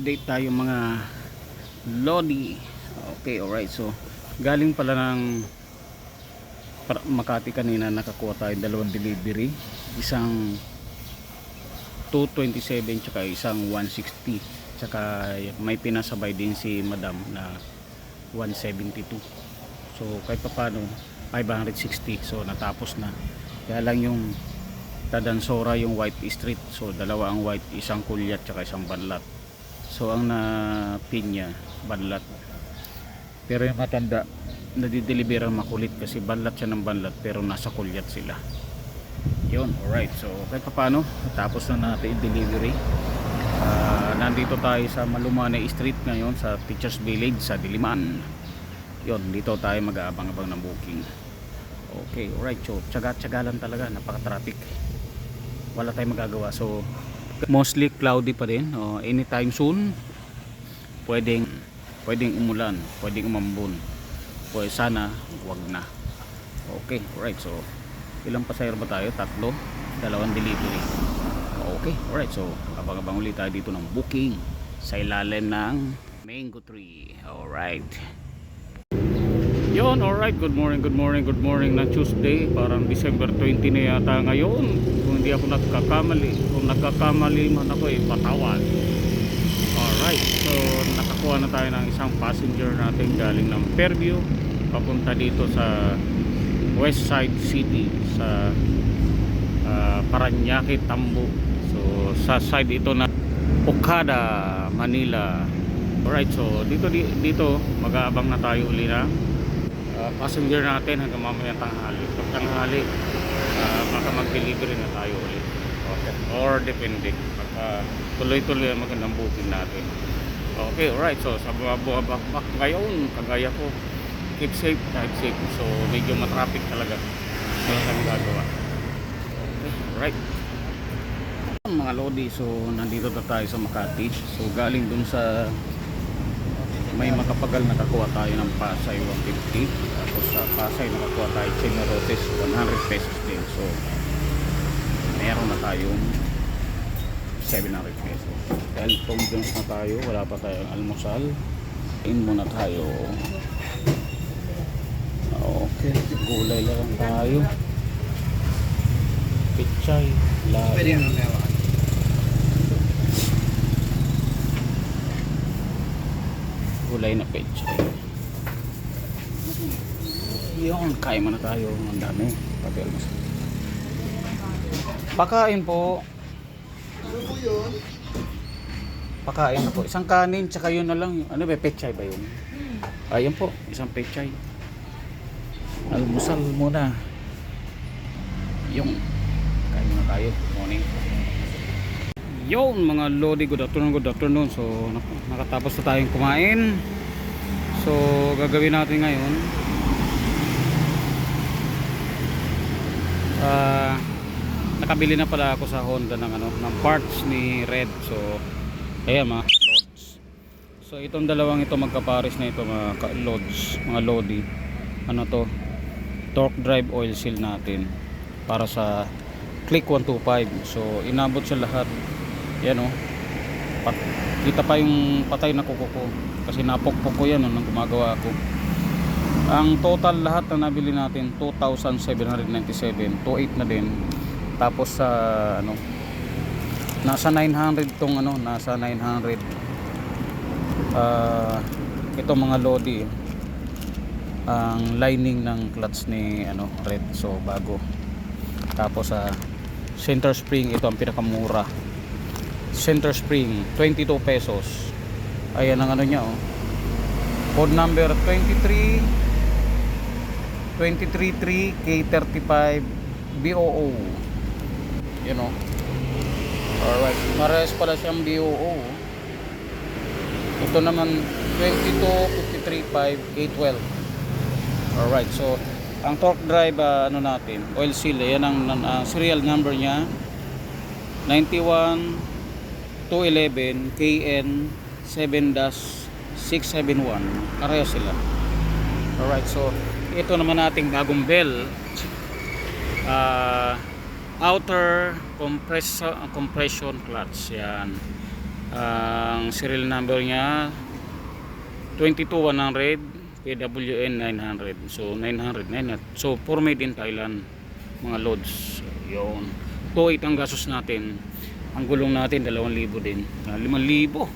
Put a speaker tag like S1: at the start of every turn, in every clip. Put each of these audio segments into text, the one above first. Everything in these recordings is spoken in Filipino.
S1: update tayo mga Lodi. Okay alright. So galing pala ng Makati kanina nakakuha tayo dalawang delivery. Isang 227 tsaka isang 160 tsaka may pinasabay din si madam na 172 so kahit pa paano 560 so natapos na. Kaya lang yung Tadansora yung white street. So dalawa ang white isang kulyat tsaka isang banlat so ang na pinya banlat. Pero yung matanda. Nadideliveran makulit kasi banlat siya ng banlat pero nasa kulyat sila. Yun alright. So kahit pa paano tapos na natin yung delivery. Ah, nandito tayo sa Malumane Street ngayon sa Teachers Village sa Diliman. Yun dito tayo mag-aabang-abang ng booking. Okay alright. So tsaga-tsaga lang talaga. Napaka traffic wala tayong magagawa. So mostly cloudy pa din oh, anytime soon pwedeng pwedeng umulan pwedeng umambon pwede sana wag na. Okay alright so ilang pasahero ba tayo? Tatlo? Dalawang delivery. Okay alright so abang-abang ulit tayo dito ng booking sa ilalim ng mango tree. Alright. Yon, alright, good morning, good morning, good morning na Tuesday, parang December 20 na yata ngayon. Hindi ako nagkakamali, kung nagkakamali man ako eh, patawad. Alright, so nakakuha na tayo ng isang passenger natin galing ng Fairview, papunta dito sa West Side City, sa ah, Paranaque, Tambo. So sa side ito na Okada, Manila. Alright, so dito di- dito mag-aabang na tayo uli na uh, passenger natin hanggang mamaya tanghali. Pag tanghali, uh, baka mag-delivery na tayo ulit. Okay. Or depende. Baka tuloy-tuloy ang magandang booking natin. Okay, alright. So, sa buwabak ngayon, kagaya ko, keep safe, kahit safe. So, medyo matraffic talaga. Wala kang gagawa. Okay, alright. Mga Lodi, so nandito na tayo sa Makati. So, galing dun sa may makapagal nakakuha tayo ng Pasay 150 tapos sa Pasay nakakuha tayo Chinorotes 100 pesos din. So meron na tayong 700 pesos. Dahil Tom Jones na tayo wala pa tayong almusal. In muna tayo. Okay gulay lang tayo. Pichay labi gulay na pechay. Yun, kain muna tayo. Ang dami. Pati. Pakain po. Pakain na po. Isang kanin, tsaka yun na lang. Ano ba, pechay ba yun? Ayun po, isang pechay. Almusal muna. Yung, kain muna tayo. Morning. Yon mga lodi, good afternoon, good afternoon. So nak- nakatapos na tayong kumain. So gagawin natin ngayon. Ah, nakabili na pala ako sa Honda ng ano, ng parts ni Red. So ayan mga loads. So itong dalawang ito magkapares na ito mga loads, mga lodi. Ano to? Torque drive oil seal natin para sa Click 125. So inabot siya lahat yan o Pat, kita pa yung patay na kuko ko. Kasi napokpok ko yan nung gumagawa ako. Ang total lahat na nabili natin 2,797 28 na din. Tapos sa ano nasa 900 tong ano nasa 900 ah ito mga lodi. Ang lining ng clutch ni ano red. So bago. Tapos sa center spring ito ang pinakamura center spring 22 pesos. Ayan ang ano niya oh. Code number 23 233 K35 BOO you know alright mares pala siyang BOO ito naman 22535 K12 alright so ang torque drive ah, ano natin oil seal. Yan ang ang serial number niya. 91 211 KN 7-671 pareho sila alright so ito naman nating bagong bell Ah, outer compressor, compression clutch yan Ang serial number niya 22100 PWN 900. So 900 900. So for made in Thailand mga loads. Yun. 2.8 ang gastos natin. Ang gulong natin 2,000 din. Ah, 5,000.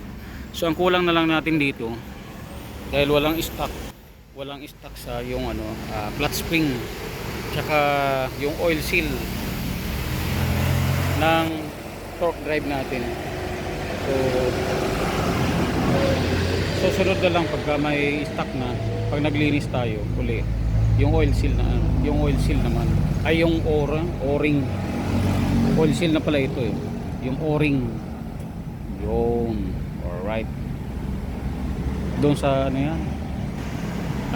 S1: So ang kulang na lang natin dito dahil walang stock walang stock sa yung ano ah, clutch spring tsaka yung oil seal ng torque drive natin so susunod na lang pagka may stock na pag naglinis tayo uli yung oil seal na yung oil seal naman ay yung ora o-ring oil seal na pala ito eh yung o-ring. Yun. Alright. Doon sa ano yan?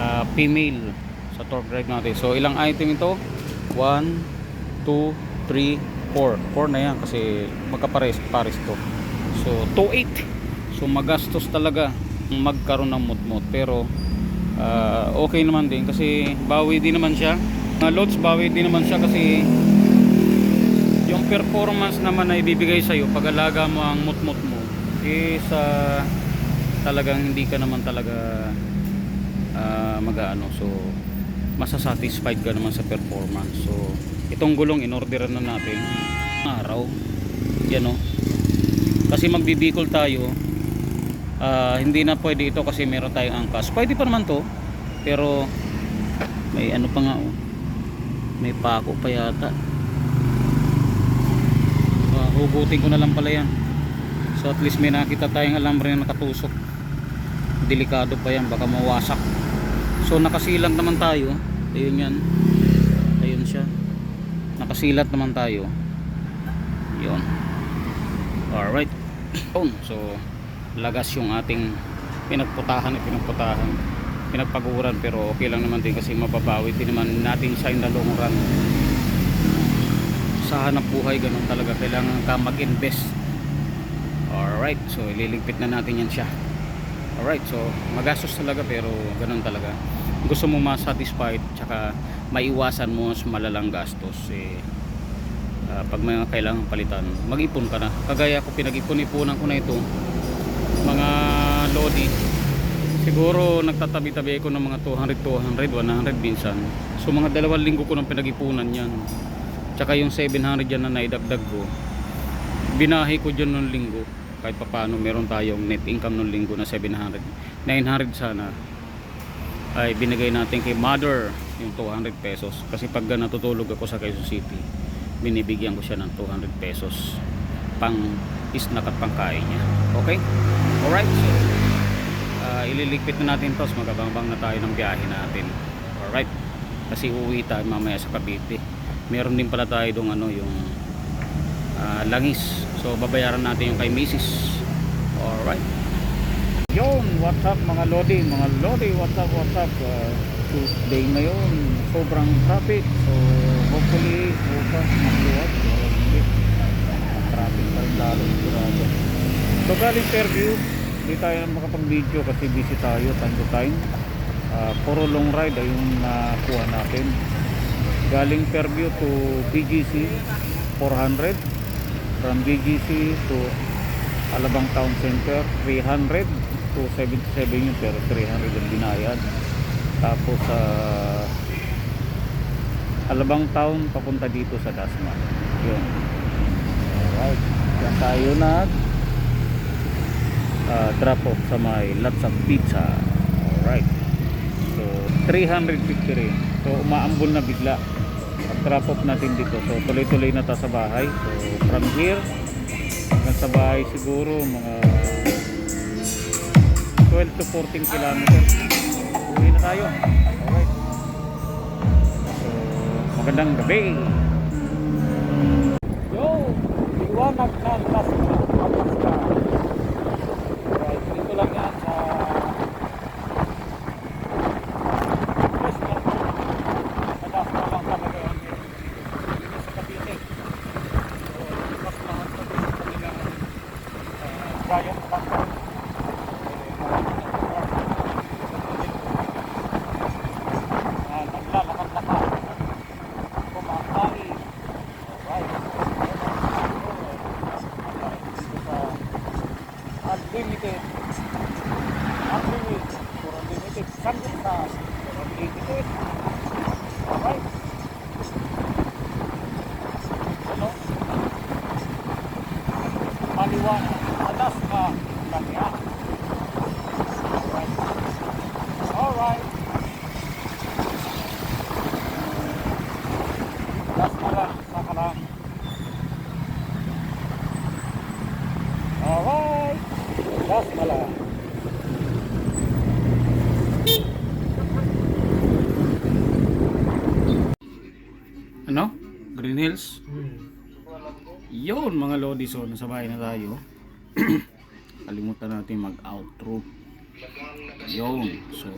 S1: Ah, female. Sa torque drive natin. So ilang item ito? 1 2 3 4 4 na yan kasi magkapares pares to. So 2.8 so magastos talaga magkaroon ng mudmod pero ah, okay naman din kasi bawi din naman siya. Mga loads bawi din naman siya kasi performance naman na ibibigay sa'yo pag alaga mo ang mutmut mo is ah, talagang hindi ka naman talaga ah, mag-ano so masasatisfied ka naman sa performance. So itong gulong in order na natin. Araw. Yan o kasi magbibikol tayo ah, hindi na pwede ito kasi meron tayong angkas. Pwede pa naman to pero may ano pa nga oh. May pako pa yata hugutin ko na lang pala yan. So at least may nakita tayong alambre na nakatusok. Delikado pa yan baka mawasak. So nakasilat naman tayo. Ayun yan. Ayun siya. Nakasilat naman tayo. Yun. Alright. Yun so lagas yung ating pinagputahan at pinagputahan. Pinagpaguran pero okay lang naman din kasi mababawi din naman natin sa in the long run sa hanap buhay ganun talaga. Kailangan ka mag-invest. Alright so ililigpit na natin yan siya. Alright so magastos talaga pero ganun talaga. Gusto mo ma-satisfied tsaka maiwasan mo sa malalang gastos eh ah, pag may kailangan palitan mag-ipon ka na. Kagaya ko pinag-ipon-ipunan ko na ito mga lodi siguro nagtatabi-tabi ako ng mga 200 200 100 minsan. So mga dalawang linggo ko nang pinag-ipunan yan tsaka yung 700 yan na naidagdag ko binahi ko dyan nung linggo. Kahit pa paano meron tayong net income nung linggo na 700 900 sana ay binigay natin kay mother yung 200 pesos. Kasi pag natutulog ako sa Quezon City binibigyan ko siya ng 200 pesos pang snack at pangkain niya. Okay? Alright? So uh, ililigpit na natin to magabang na tayo ng biyahe natin. Alright? Kasi uuwi tayo mamaya sa Cavite meron din pala tayo dong ano yung ah, langis. So babayaran natin yung kay Mrs. alright. Yun what's up mga lodi? Mga lodi what's up what's up? Uh, Tuesday ngayon. Sobrang traffic. So hopefully bukas magluwag. Traffic pa rin lalo sigurado. So galing Fairview hindi tayo makapag video kasi busy tayo time to time. Ah, puro long ride ay yung nakuha natin galing Fairview to BGC 400 from BGC to Alabang Town Center 300 to 77 yun pero 300 ang binayad. Tapos sa Alabang Town papunta dito sa Dasma yun. Alright. Yan tayo nag ah, drop off sa may Latsang Pizza. Alright. So 350 rin. So umaambol na bigla drop off natin dito. So tuloy tuloy na ta sa bahay. So from here hanggang sa bahay siguro mga 12 to 14 kilometers. Uwi na tayo. Alright. So magandang gabi. Yo! Liwanag na las противника Green Hills? Yun mga Lodi, so nasa bahay na tayo. Kalimutan natin mag-outro. Yun. So,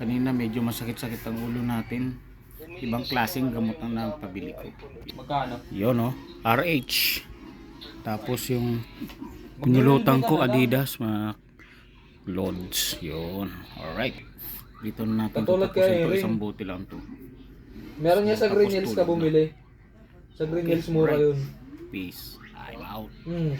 S1: kanina medyo masakit-sakit ang ulo natin. Ibang klaseng gamot ang napabili ko.
S2: Magkano?
S1: Yun oh, RH. Tapos yung pinulutan ko Adidas, mga Lods. Yun. Alright. Dito na natin
S2: Katulad
S1: tatapusin
S2: kay
S1: to.
S2: Ring.
S1: Isang bote lang to.
S2: Meron niya sa Green Hills ka bumili. Sa Green Hills mura yun.
S1: Peace. I'm out.
S2: Mm.